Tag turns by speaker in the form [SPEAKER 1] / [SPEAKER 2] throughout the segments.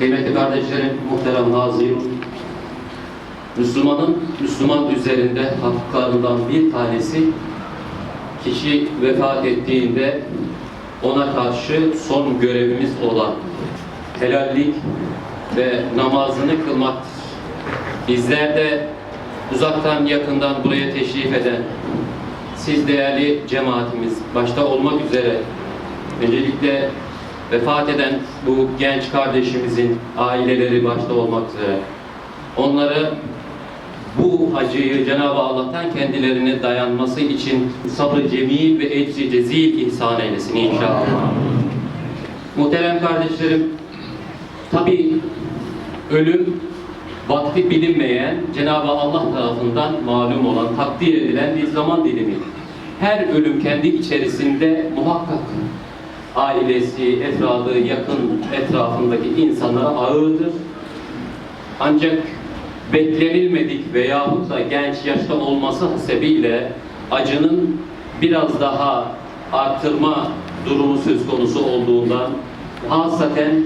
[SPEAKER 1] Kıymetli kardeşlerim, muhterem nazim, Müslümanın Müslüman üzerinde haklarından bir tanesi kişi vefat ettiğinde ona karşı son görevimiz olan helallik ve namazını kılmaktır. Bizler de uzaktan yakından buraya teşrif eden siz değerli cemaatimiz başta olmak üzere öncelikle vefat eden bu genç kardeşimizin aileleri başta olmak üzere onları bu acıyı Cenab-ı Allah'tan kendilerine dayanması için sabır cemil ve ecri cezil ihsan eylesin inşallah. Muhterem kardeşlerim, tabi ölüm vakti bilinmeyen, Cenab-ı Allah tarafından malum olan, takdir edilen bir zaman dilimi. Her ölüm kendi içerisinde muhakkak ailesi, efradı, yakın etrafındaki insanlara ağırdır. Ancak beklenilmedik veyahut da genç yaşta olması hasebiyle acının biraz daha artırma durumu söz konusu olduğundan hasaten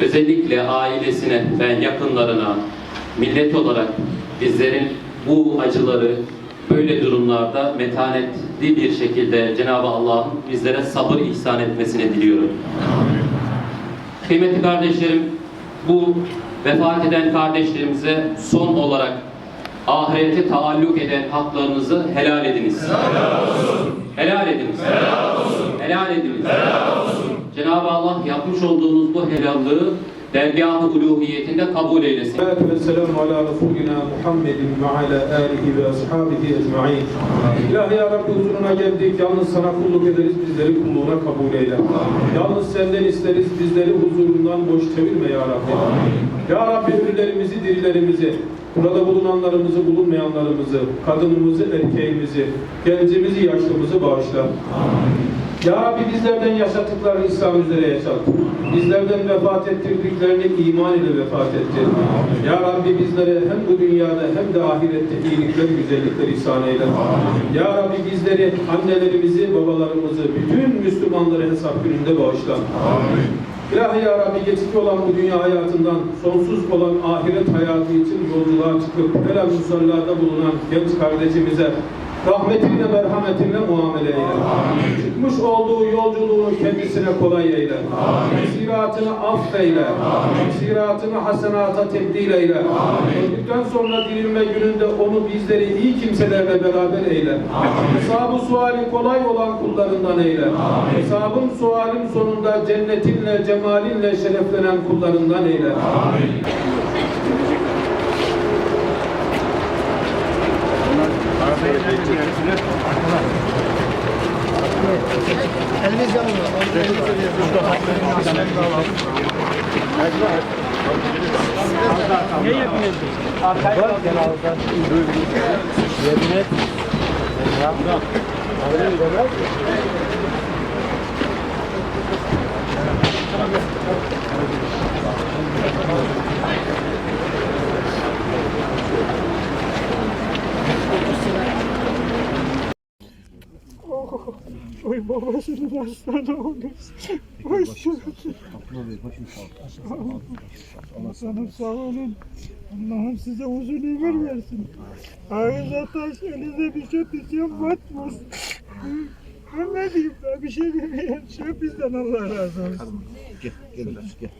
[SPEAKER 1] özellikle ailesine ve yakınlarına millet olarak bizlerin bu acıları böyle durumlarda metanetli bir şekilde Cenab-ı Allah'ın bizlere sabır ihsan etmesini diliyorum. Kıymetli kardeşlerim, bu vefat eden kardeşlerimize son olarak ahirete taalluk eden haklarınızı helal ediniz. Helal olsun. Helal ediniz. Helal olsun. Helal ediniz. Helal olsun. Cenab-ı Allah yapmış olduğunuz bu helallığı dergâh-ı uluhiyetinde kabul eylesin.
[SPEAKER 2] Ve selamu ala Resulina Muhammedin ve ala alihi ve ashabihi ecma'in. İlahi ya Rabbi huzuruna geldik. Yalnız sana kulluk ederiz. Bizleri kulluğuna kabul eyle. Yalnız senden isteriz. Bizleri huzurundan boş çevirme ya Rabbi. Ya Rabbi ölülerimizi, dirilerimizi, burada bulunanlarımızı, bulunmayanlarımızı, kadınımızı, erkeğimizi, gencimizi, yaşlımızı bağışla. Ya Rabbi bizlerden yaşattıklarını İslam üzere yaşat. Bizlerden vefat ettirdiklerini iman ile vefat etti. Ya Rabbi bizlere hem bu dünyada hem de ahirette iyilikler, güzellikler ihsan eyle. Ya Rabbi bizleri, annelerimizi, babalarımızı, bütün Müslümanları hesap gününde bağışla. İlahi Ya Rabbi geçici olan bu dünya hayatından sonsuz olan ahiret hayatı için yolculuğa çıkıp helal musallada bulunan genç kardeşimize rahmetinle, merhametinle muamele eyle. Çıkmış olduğu yolculuğunu kendisine kolay eyle. Siratını affeyle. Siratını hasenata tebdil eyle. Öldükten sonra dirilme gününde onu bizleri iyi kimselerle beraber eyle. Hesabı suali kolay olan kullarından eyle. Hesabın sualin sonunda cennetinle, cemalinle şereflenen kullarından eyle.
[SPEAKER 3] Eliniz
[SPEAKER 4] Ne yapıyorsun? Arkaya bak gel ağzından. Yemin et. Ya.
[SPEAKER 3] Oy babasının hastane olmuş. Oy Hasan'ım sağ olun. Allah'ım size uzun ömür versin. Ağzına taş elinize bir şey düşüyor batmaz. Ben ne diyeyim daha bir şey demeyeyim. Şu bizden Allah razı olsun.
[SPEAKER 5] Gel, gel, gel.